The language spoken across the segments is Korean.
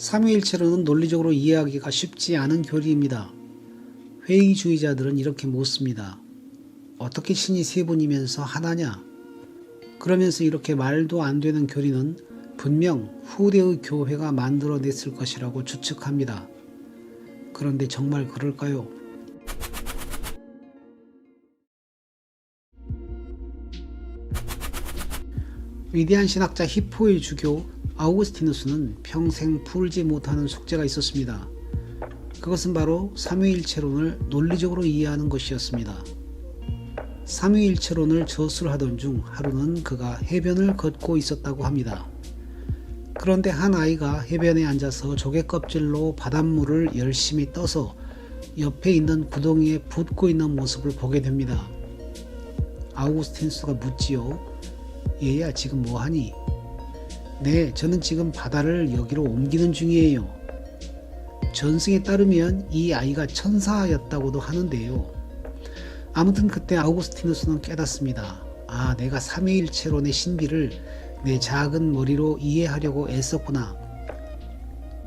삼위일체로는 논리적으로 이해하기가 쉽지 않은 교리입니다. 회의주의자들은 이렇게 묻습니다. 어떻게 신이 세 분이면서 하나냐? 그러면서 이렇게 말도 안 되는 교리는 분명 후대의 교회가 만들어냈을 것이라고 추측합니다. 그런데 정말 그럴까요? 위대한 신학자 히포의 주교 아우구스티누스는 평생 풀지 못하는 숙제가 있었습니다. 그것은 바로 삼위일체론을 논리적으로 이해하는 것이었습니다. 삼위일체론을 저술하던 중 하루는 그가 해변을 걷고 있었다고 합니다. 그런데 한 아이가 해변에 앉아서 조개 껍질로 바닷물을 열심히 떠서 옆에 있는 구덩이에 붓고 있는 모습을 보게 됩니다. 아우구스틴스가 묻지요. 얘야 지금 뭐하니? 네, 저는 지금 바다를 여기로 옮기는 중이에요. 전승에 따르면 이 아이가 천사였다고도 하는데요. 아무튼 그때 아우구스티누스는 깨닫습니다. 아, 내가 삼위일체론의 신비를 내 작은 머리로 이해하려고 애썼구나.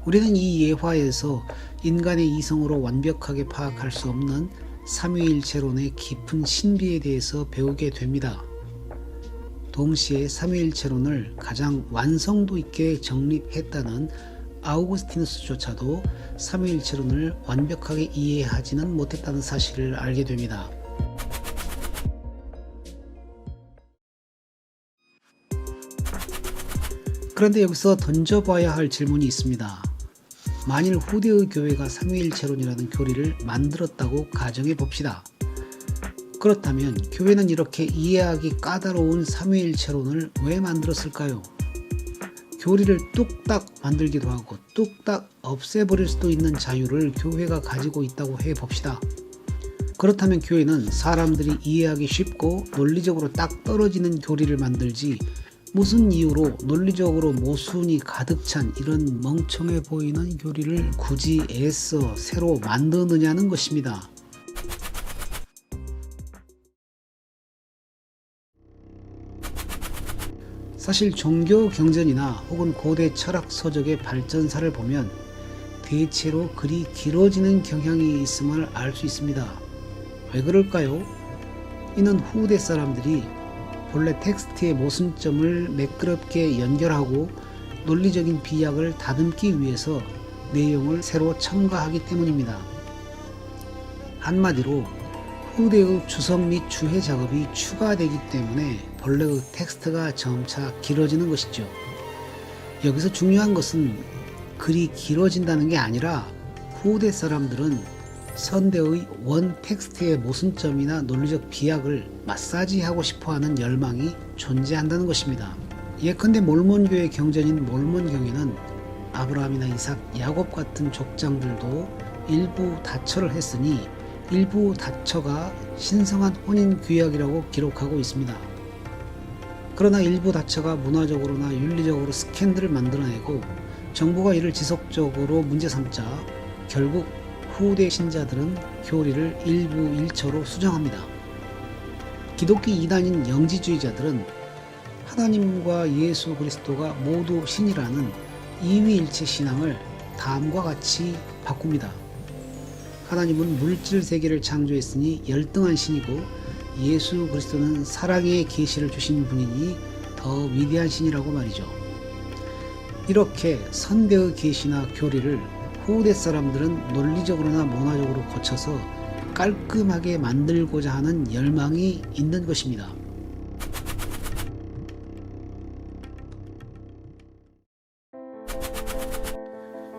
우리는 이 예화에서 인간의 이성으로 완벽하게 파악할 수 없는 삼위일체론의 깊은 신비에 대해서 배우게 됩니다. 동시에 삼위일체론을 가장 완성도 있게 정립했다는 아우구스티누스조차도 삼위일체론을 완벽하게 이해하지는 못했다는 사실을 알게 됩니다. 그런데 여기서 던져봐야 할 질문이 있습니다. 만일 후대의 교회가 삼위일체론이라는 교리를 만들었다고 가정해 봅시다. 그렇다면 교회는 이렇게 이해하기 까다로운 삼위일체론을 왜 만들었을까요? 교리를 뚝딱 만들기도 하고 뚝딱 없애버릴 수도 있는 자유를 교회가 가지고 있다고 해 봅시다. 그렇다면 교회는 사람들이 이해하기 쉽고 논리적으로 딱 떨어지는 교리를 만들지 무슨 이유로 논리적으로 모순이 가득 찬 이런 멍청해 보이는 교리를 굳이 애써 새로 만드느냐는 것입니다. 사실 종교 경전이나 혹은 고대 철학 서적의 발전사를 보면 대체로 글이 길어지는 경향이 있음을 알 수 있습니다. 왜 그럴까요? 이는 후대 사람들이 본래 텍스트의 모순점을 매끄럽게 연결하고 논리적인 비약을 다듬기 위해서 내용을 새로 첨가하기 때문입니다. 한마디로 후대의 주석 및 주해 작업이 추가되기 때문에 본래의 텍스트가 점차 길어지는 것이죠. 여기서 중요한 것은 글이 길어진다는 게 아니라 후대 사람들은 선대의 원 텍스트의 모순점이나 논리적 비약을 마사지하고 싶어 하는 열망이 존재한다는 것입니다. 예컨대 몰몬교의 경전인 몰몬경에는 아브라함이나 이삭, 야곱 같은 족장들도 일부 다처를 했으니 일부 다처가 신성한 혼인 규약이라고 기록하고 있습니다. 그러나 일부 다처가 문화적으로나 윤리적으로 스캔들을 만들어내고 정부가 이를 지속적으로 문제 삼자 결국 후대 신자들은 교리를 일부 일처로 수정합니다. 기독교 이단인 영지주의자들은 하나님과 예수 그리스도가 모두 신이라는 이위일체 신앙을 다음과 같이 바꿉니다. 하나님은 물질 세계를 창조했으니 열등한 신이고 예수 그리스도는 사랑의 계시를 주신 분이니 더 위대한 신이라고 말이죠. 이렇게 선대의 계시나 교리를 후대 사람들은 논리적으로나 문화적으로 고쳐서 깔끔하게 만들고자 하는 열망이 있는 것입니다.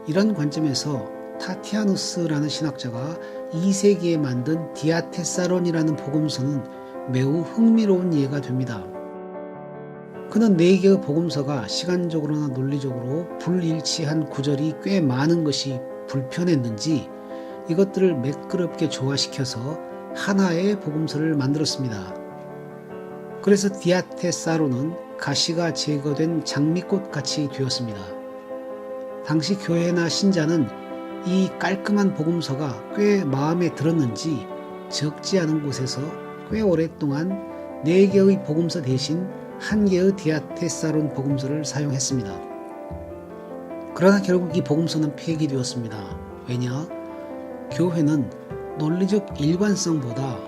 이런 관점에서 타티아누스라는 신학자가 2세기에 만든 디아테사론이라는 복음서는 매우 흥미로운 예가 됩니다. 그는 네 개의 복음서가 시간적으로나 논리적으로 불일치한 구절이 꽤 많은 것이 불편했는지 이것들을 매끄럽게 조화시켜서 하나의 복음서를 만들었습니다. 그래서 디아테사로는 가시가 제거된 장미꽃 같이 되었습니다. 당시 교회나 신자는 이 깔끔한 복음서가 꽤 마음에 들었는지 적지 않은 곳에서 꽤 오랫동안 네 개의 복음서 대신 한 개의 디아테사론 복음서를 사용했습니다. 그러나 결국 이 복음서는 폐기되었습니다. 왜냐? 교회는 논리적 일관성보다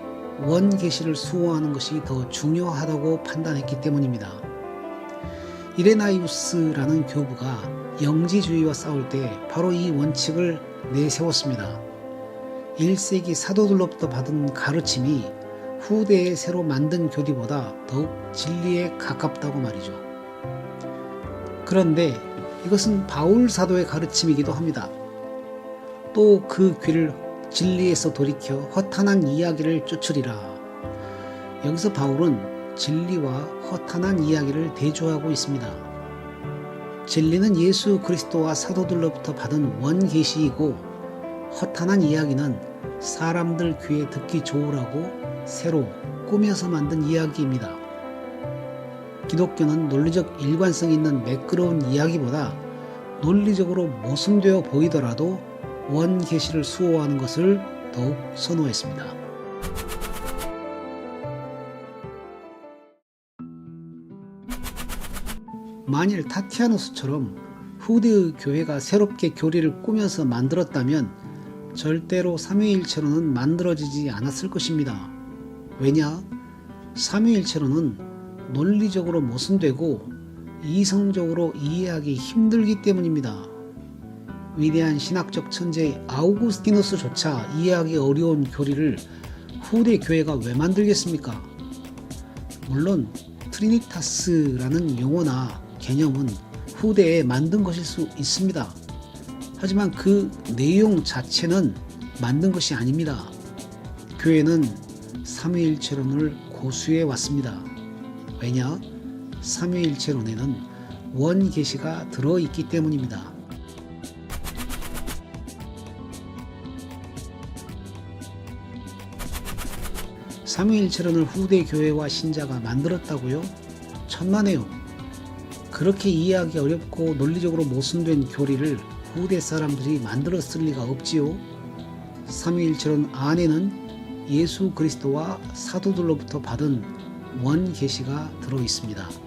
원계시를 수호하는 것이 더 중요하다고 판단했기 때문입니다. 이레나이우스라는 교부가 영지주의와 싸울 때 바로 이 원칙을 내세웠습니다. 1세기 사도들로부터 받은 가르침이 후대에 새로 만든 교리보다 더욱 진리에 가깝다고 말이죠. 그런데 이것은 바울 사도의 가르침이기도 합니다. 또 그 귀를 진리에서 돌이켜 허탄한 이야기를 쫓으리라. 여기서 바울은 진리와 허탄한 이야기를 대조하고 있습니다. 진리는 예수 그리스도와 사도들로부터 받은 원계시이고 허탄한 이야기는 사람들 귀에 듣기 좋으라고 새로 꾸며서 만든 이야기입니다. 기독교는 논리적 일관성 있는 매끄러운 이야기보다 논리적으로 모순되어 보이더라도 원계시를 수호하는 것을 더욱 선호했습니다. 만일 타티아누스처럼 후대의 교회가 새롭게 교리를 꾸며서 만들었다면 절대로 삼위일체로는 만들어지지 않았을 것입니다. 왜냐? 삼위일체로는 논리적으로 모순되고 이성적으로 이해하기 힘들기 때문입니다. 위대한 신학적 천재 아우구스티누스조차 이해하기 어려운 교리를 후대 교회가 왜 만들겠습니까? 물론 트리니타스라는 용어나 개념은 후대에 만든 것일 수 있습니다. 하지만 그 내용 자체는 만든 것이 아닙니다. 교회는 삼위일체론을 고수해 왔습니다. 왜냐? 삼위일체론에는 원 계시가 들어 있기 때문입니다. 삼위일체론을 후대 교회와 신자가 만들었다고요? 천만에요. 그렇게 이해하기 어렵고 논리적으로 모순된 교리를 후대 사람들이 만들었을 리가 없지요. 삼위일체론 안에는 예수 그리스도와 사도들로부터 받은 원 계시가 들어 있습니다.